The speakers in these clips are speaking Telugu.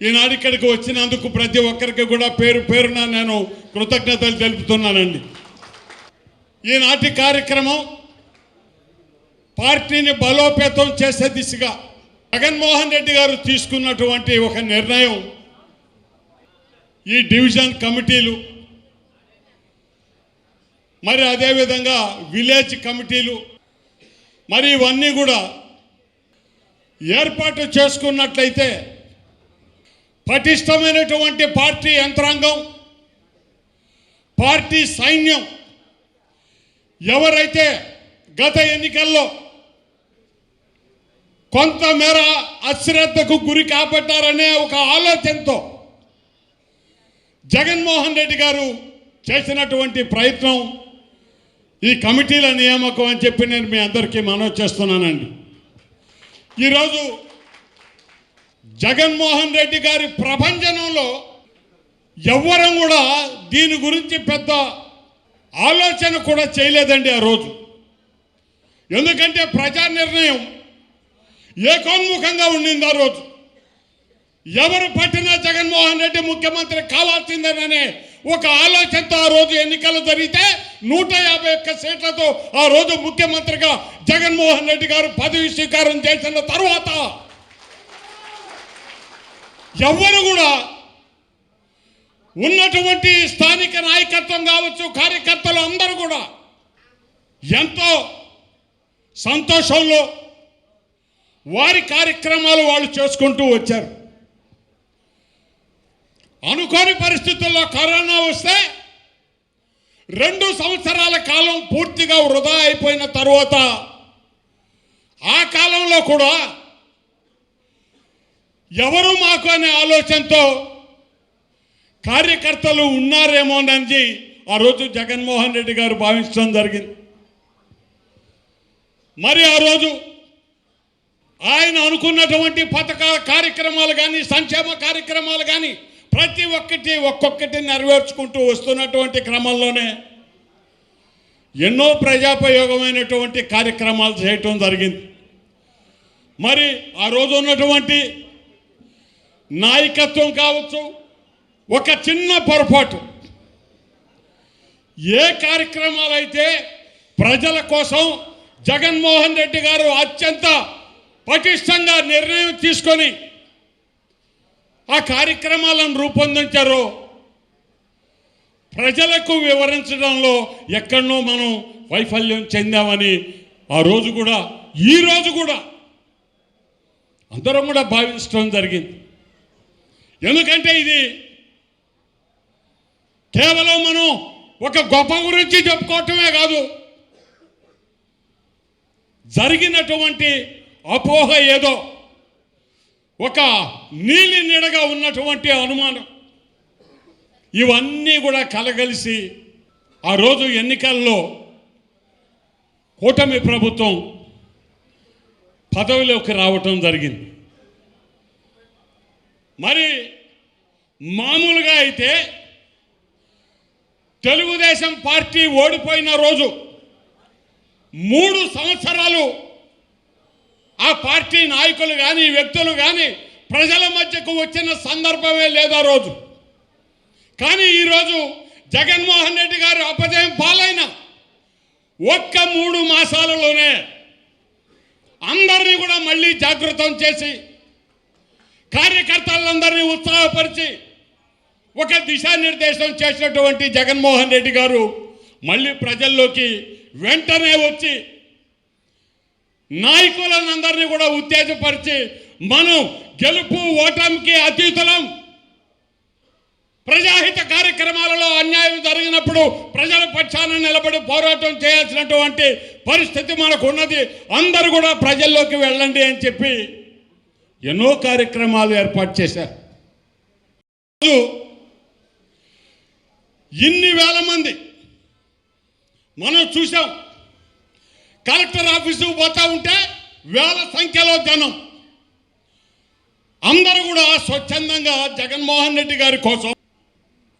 ఈనాడు ఇక్కడికి వచ్చినందుకు ప్రతి ఒక్కరికి కూడా పేరు పేరున నేను కృతజ్ఞతలు తెలుపుతున్నానండి. ఈనాటి కార్యక్రమం పార్టీని బలోపేతం చేసే దిశగా జగన్మోహన్ రెడ్డి గారు తీసుకున్నటువంటి ఒక నిర్ణయం. ఈ డివిజన్ కమిటీలు మరి అదేవిధంగా విలేజ్ కమిటీలు మరి ఇవన్నీ కూడా ఏర్పాటు చేసుకున్నట్లయితే పటిష్టమైనటువంటి పార్టీ యంత్రాంగం పార్టీ సైన్యం ఎవరైతే గత ఎన్నికల్లో కొంతమేర అశ్రద్ధకు గురి కాబట్టారనే ఒక ఆలోచనతో జగన్మోహన్ రెడ్డి గారు చేసినటువంటి ప్రయత్నం ఈ కమిటీల నియామకం అని చెప్పి నేను మీ అందరికీ మనవి చేస్తున్నానండి. ఈరోజు జగన్మోహన్ రెడ్డి గారి ప్రభంజనంలో ఎవ్వరం కూడా దీని గురించి పెద్ద ఆలోచన కూడా చేయలేదండి ఆ రోజు. ఎందుకంటే ప్రజా నిర్ణయం ఏకోన్ముఖంగా ఉండింది ఆ రోజు. ఎవరు పట్టినా జగన్మోహన్ రెడ్డి ముఖ్యమంత్రి కావాల్సిందేననే ఒక ఆలోచనతో ఆ రోజు ఎన్నికలు జరిగితే నూట యాభై ఒక్క సీట్లతో ఆ రోజు ముఖ్యమంత్రిగా జగన్మోహన్ రెడ్డి గారు పదవి స్వీకారం చేసిన తర్వాత ఎవ్వరు కూడా ఉన్నటువంటి స్థానిక నాయకత్వం కావచ్చు కార్యకర్తలు అందరూ కూడా ఎంతో సంతోషంలో వారి కార్యక్రమాలు వాళ్ళు చేసుకుంటూ వచ్చారు. అనుకోని పరిస్థితుల్లో కరోనా వస్తే రెండు సంవత్సరాల కాలం పూర్తిగా వృధా అయిపోయిన తర్వాత ఆ కాలంలో కూడా ఎవరు మాకు అనే ఆలోచనతో కార్యకర్తలు ఉన్నారేమోనని ఆ రోజు జగన్మోహన్ రెడ్డి గారు భావించడం జరిగింది. మరి ఆ రోజు ఆయన అనుకున్నటువంటి పథకాల కార్యక్రమాలు కానీ సంక్షేమ కార్యక్రమాలు కానీ ప్రతి ఒక్కటి ఒక్కొక్కటి నెరవేర్చుకుంటూ వస్తున్నటువంటి క్రమంలోనే ఎన్నో ప్రజాపయోగమైనటువంటి కార్యక్రమాలు చేయటం జరిగింది. మరి ఆ రోజు ఉన్నటువంటి నాయకత్వం కావచ్చు ఒక చిన్న పొరపాటు. ఏ కార్యక్రమాలు అయితే ప్రజల కోసం జగన్మోహన్ రెడ్డి గారు అత్యంత పటిష్టంగా నిర్ణయం తీసుకొని ఆ కార్యక్రమాలను రూపొందించారో ప్రజలకు వివరించడంలో ఎక్కడనో మనం వైఫల్యం చెందామని ఆ రోజు కూడా ఈ రోజు కూడా అందరం కూడా భావించడం జరిగింది. ఎందుకంటే ఇది కేవలం మనం ఒక గొప్ప గురించి చెప్పుకోవటమే కాదు. జరిగినటువంటి అపోహ ఏదో ఒక నీలి నీడగా ఉన్నటువంటి అనుమానం ఇవన్నీ కూడా కలగలిసి ఆ రోజు ఎన్నికల్లో కూటమి ప్రభుత్వం పదవిలోకి రావటం జరిగింది. మరి మామూలుగా అయితే తెలుగుదేశం పార్టీ ఓడిపోయిన రోజు మూడు సంవత్సరాలు ఆ పార్టీ నాయకులు కానీ వ్యక్తులు కానీ ప్రజల మధ్యకు వచ్చిన సందర్భమే లేదా రోజు. కానీ ఈరోజు జగన్మోహన్ రెడ్డి గారు అపజయం పాలైన ఒక్క మూడు మాసాలలోనే అందరినీ కూడా మళ్ళీ జాగృతం చేసి కార్యకర్తలందరినీ ఉత్సాహపరిచి ఒక దిశానిర్దేశం చేసినటువంటి జగన్మోహన్ రెడ్డి గారు మళ్ళీ ప్రజల్లోకి వెంటనే వచ్చి నాయకులందరినీ కూడా ఉత్తేజపరిచి మనం గెలుపు ఓటమికి అతీతులం. ప్రజాహిత కార్యక్రమాలలో అన్యాయం జరిగినప్పుడు ప్రజల పక్షాన నిలబడి పోరాటం చేయాల్సినటువంటి పరిస్థితి మనకు ఉన్నది అందరూ కూడా ప్రజల్లోకి వెళ్ళండి అని చెప్పి ఎన్నో కార్యక్రమాలు ఏర్పాటు చేశారు. ఇన్ని వేల మంది మనం చూసాం కలెక్టర్ ఆఫీసుకు పోతా ఉంటే వేల సంఖ్యలో జనం. అందరూ కూడా స్వచ్ఛందంగా జగన్మోహన్ రెడ్డి గారి కోసం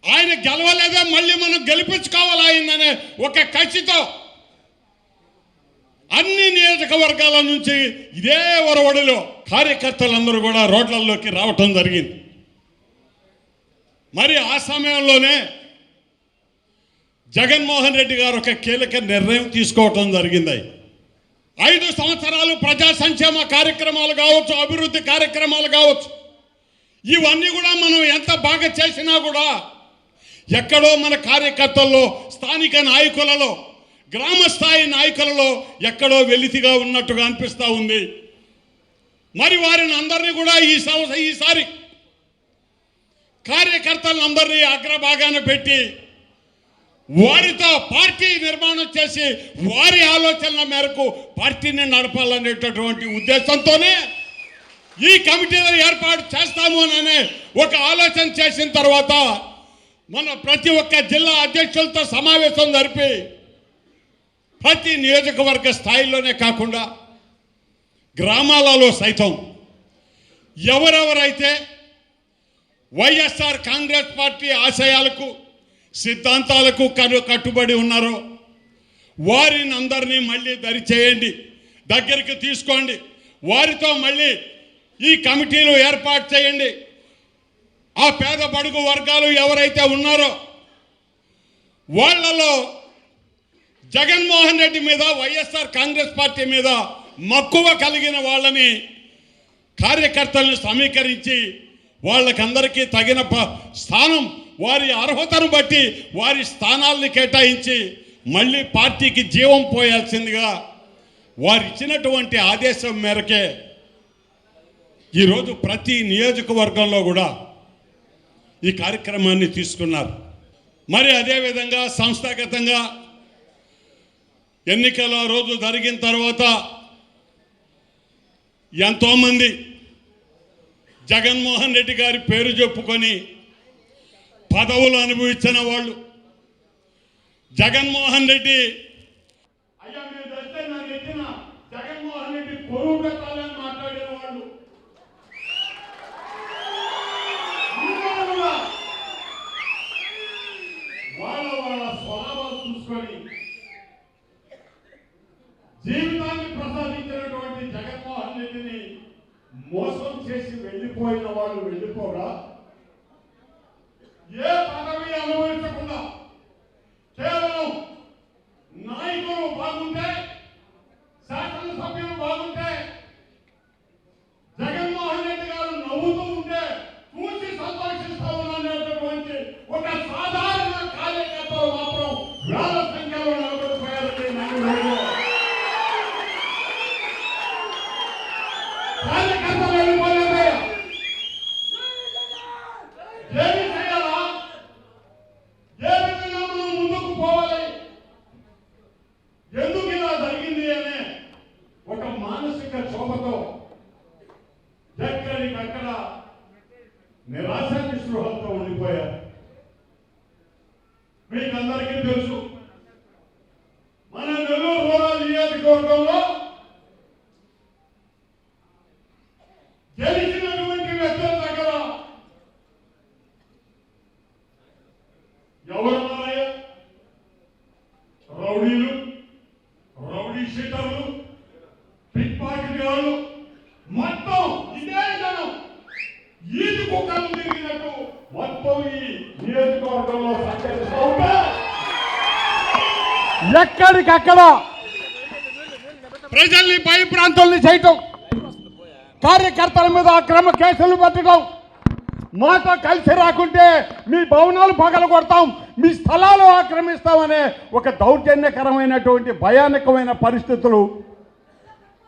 ఆయన గెలవలేదే మళ్ళీ మనం గెలిపించుకోవాలి ఆయననే ఒక కసితో అన్ని నియోజకవర్గాల నుంచి ఇదే ఒరవడిలో కార్యకర్తలందరూ కూడా రోడ్లలోకి రావటం జరిగింది. మరి ఆ సమయంలోనే జగన్మోహన్ రెడ్డి గారు ఒక కీలక నిర్ణయం తీసుకోవటం జరిగింది. ఐదు సంవత్సరాలు ప్రజా సంక్షేమ కార్యక్రమాలు కావచ్చు అభివృద్ధి కార్యక్రమాలు కావచ్చు. ఇవన్నీ కూడా మనం ఎంత బాగా చేసినా కూడా ఎక్కడో మన కార్యకర్తల్లో స్థానిక నాయకులలో గ్రామ స్థాయి నాయకులలో ఎక్కడో వెలితిగా ఉన్నట్టుగా అనిపిస్తూ ఉంది. మరి వారిని అందరినీ కూడా ఈ సంవత్సరం ఈసారి కార్యకర్తలందరినీ అగ్రభాగాన పెట్టి వారితో పార్టీ నిర్మాణం చేసి వారి ఆలోచనల మేరకు పార్టీని నడపాలనేటటువంటి ఉద్దేశంతోనే ఈ కమిటీలు ఏర్పాటు చేస్తాము అనే ఒక ఆలోచన చేసిన తర్వాత మన ప్రతి ఒక్క జిల్లా అధ్యక్షులతో సమావేశం జరిపి ప్రతి నియోజకవర్గ స్థాయిలోనే కాకుండా గ్రామాలలో సైతం ఎవరెవరైతే వైఎస్ఆర్ కాంగ్రెస్ పార్టీ ఆశయాలకు సిద్ధాంతాలకు కను కట్టుబడి ఉన్నారో వారిని అందరినీ మళ్ళీ దరి చేయండి దగ్గరికి తీసుకోండి వారితో మళ్ళీ ఈ కమిటీలు ఏర్పాటు చేయండి. ఆ పేద బడుగు వర్గాలు ఎవరైతే ఉన్నారో వాళ్ళలో జగన్మోహన్ రెడ్డి మీద వైఎస్ఆర్ కాంగ్రెస్ పార్టీ మీద మక్కువ కలిగిన వాళ్ళని కార్యకర్తలను సమీకరించి వాళ్ళకందరికీ తగిన ప- స్థానం వారి అర్హతను బట్టి వారి స్థానాల్ని కేటాయించి మళ్ళీ పార్టీకి జీవం పోయాల్సిందిగా వారు ఇచ్చినటువంటి ఆదేశం మేరకే ఈరోజు ప్రతి నియోజకవర్గంలో కూడా ఈ కార్యక్రమాన్ని తీసుకున్నారు. మరి అదేవిధంగా సంస్థాగతంగా ఎన్నికల రోజు జరిగిన తర్వాత ఎంతోమంది జగన్మోహన్ రెడ్డి గారి పేరు చెప్పుకొని పదవులు అనుభవించిన వాళ్ళు జగన్మోహన్ రెడ్డి అయ్యా మీరు జగన్మోహన్ రెడ్డి కొరువు పెట్టాలని మాట్లాడిన వాళ్ళు అందరూ కూడా వాళ్ళ వాళ్ళ స్వభావాలు చూసుకొని జీవితాన్ని ప్రసాదించినటువంటి జగన్మోహన్ రెడ్డిని మోసం చేసి వెళ్ళిపోయిన వాళ్ళు వెళ్ళిపోగా ఏ పదవి అనుభవించకుండా కేవలం నాయకులు బాగుంటే శాసనసభ్యులు బాగుంటే జగన్మోహన్ రెడ్డి గారు నవ్వుతూ ఉంటే చూసి సంతోషిస్తా ఉన్నటువంటి ఒక సాధారణ కార్యకర్తలు మాత్రం వేల సంఖ్యలో నిలబడిపోయారండి నలుగురు కార్యకర్తలు వెళ్ళిపోయారయ్యా ఏమి చేయాలా ఏ విధంగా మనం ముందుకు పోవాలి ఎందుకు ఇలా జరిగింది అనే ఒక మానసిక క్షోభతో ఎక్కడికక్కడ నిరాశ నిస్పృహలతో ఉండిపోయారు మీకందరికీ తెలుసు మన నెల్లూరు రూరల్ నియోజకవర్గంలో గెలిచినటువంటి వ్యక్తుల దగ్గర ఎవరు రౌడీలు రౌడీ షీటర్లు పిక్ పాకెట్ వాళ్ళు మొత్తం ఇదే జనం ఈది కుక్కలు తిరిగినట్టు మొత్తం ఈ నియోజకవర్గంలో సంచరిస్తూ ఉంటే ఎక్కడికక్కడ ప్రజల్ని పై ప్రాంతాలని చేయటం. కార్యకర్తల మీద అక్రమ కేసులు పెట్టడం. మాతో కలిసి రాకుంటే మీ భవనాలు పగలు కొడతాం మీ స్థలాలు ఆక్రమిస్తామనే ఒక దౌర్జన్యకరమైనటువంటి భయానకమైన పరిస్థితులు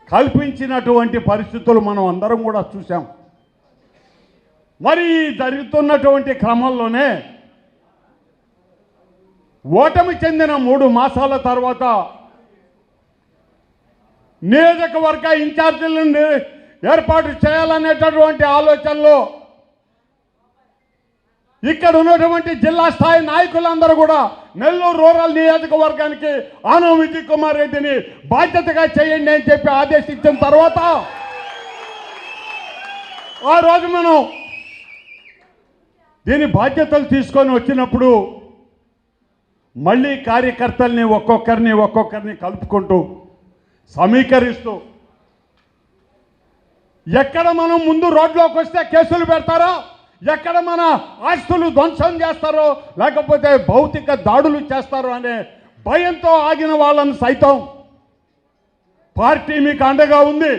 కల్పించినటువంటి పరిస్థితులు మనం అందరం కూడా చూసాం మరి జరుగుతున్నటువంటి క్రమంలోనే ఓటమి చెందిన మూడు మాసాల తర్వాత నియోజకవర్గ ఇన్ఛార్జీలను ఏర్పాటు చేయాలనేటటువంటి ఆలోచనలో ఇక్కడ ఉన్నటువంటి జిల్లా స్థాయి నాయకులందరూ కూడా నెల్లూరు రూరల్ నియోజకవర్గానికి ఆనవ విజయ్ కుమార్ రెడ్డిని బాధ్యతగా చేయండి అని చెప్పి ఆదేశించిన తర్వాత ఆ రోజు మనం దీని బాధ్యతలు తీసుకొని వచ్చినప్పుడు మళ్ళీ కార్యకర్తల్ని ఒక్కొక్కరిని ఒక్కొక్కరిని కలుపుకుంటూ సమీకరిస్తూ ఎక్కడ మనం ముందు రోడ్లోకి వస్తే కేసులు పెడతారో ఎక్కడ మన ఆస్తులు ధ్వంసం చేస్తారో లేకపోతే భౌతిక దాడులు చేస్తారో అనే భయంతో ఆగిన వాళ్ళని సైతం పార్టీ మీకు అండగా ఉంది.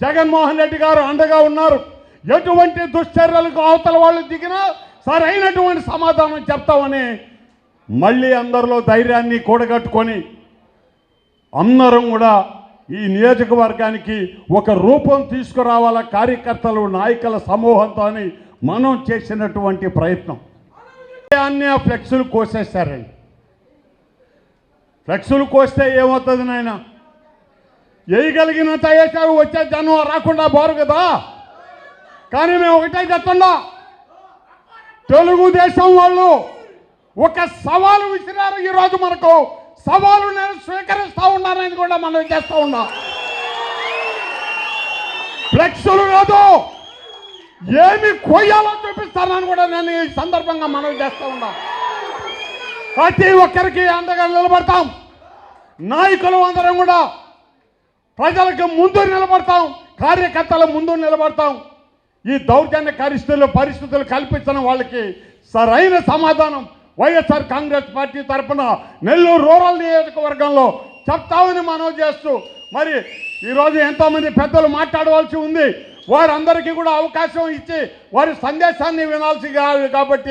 జగన్మోహన్ రెడ్డి గారు అండగా ఉన్నారు. ఎటువంటి దుశ్చర్యలకు అవతల వాళ్ళు దిగినా సరైనటువంటి సమాధానం చెప్తామని మళ్ళీ అందరిలో ధైర్యాన్ని కూడగట్టుకొని అందరం కూడా ఈ నియోజకవర్గానికి ఒక రూపం తీసుకురావాల కార్యకర్తలు నాయకుల సమూహంతో అని మనం చేసినటువంటి ప్రయత్నం. అన్ని ఆ ఫ్లెక్సులు కోసేస్తారండి ఫ్లెక్సులు కోస్తే ఏమవుతుంది నాయన? వేయగలిగినంత వేసావు వచ్చే జనం రాకుండా బారు కదా? కానీ మేము ఒకటే చెప్తుండా తెలుగుదేశం వాళ్ళు ఒక సవాలు విసిరారు ఈరోజు మనకు. సవాలు నేను స్వీకరిస్తూ ఉన్నానని కూడా మనం చేస్తూ ఉన్నాం. ఫ్లెక్సులు కాదు ఏమి కొయ్యాలో చూపిస్తానని కూడా నేను ఈ సందర్భంగా మనం చేస్తూ ఉన్నా. ప్రతి ఒక్కరికి అండగా నిలబడతాం. నాయకులు అందరం కూడా ప్రజలకు ముందు నిలబడతాం. కార్యకర్తల ముందు నిలబడతాం. ఈ దౌర్జన్య పరిస్థితులు పరిస్థితులు కల్పించిన వాళ్ళకి సరైన సమాధానం. వైఎస్ఆర్ కాంగ్రెస్ పార్టీ తరఫున నెల్లూరు రూరల్ నియోజకవర్గంలో చెప్తామని మనం చేస్తూ మరి ఈరోజు ఎంతోమంది పెద్దలు మాట్లాడవలసి ఉంది. వారందరికీ కూడా అవకాశం ఇచ్చి వారి సందేశాన్ని వినాల్సి కాదు కాబట్టి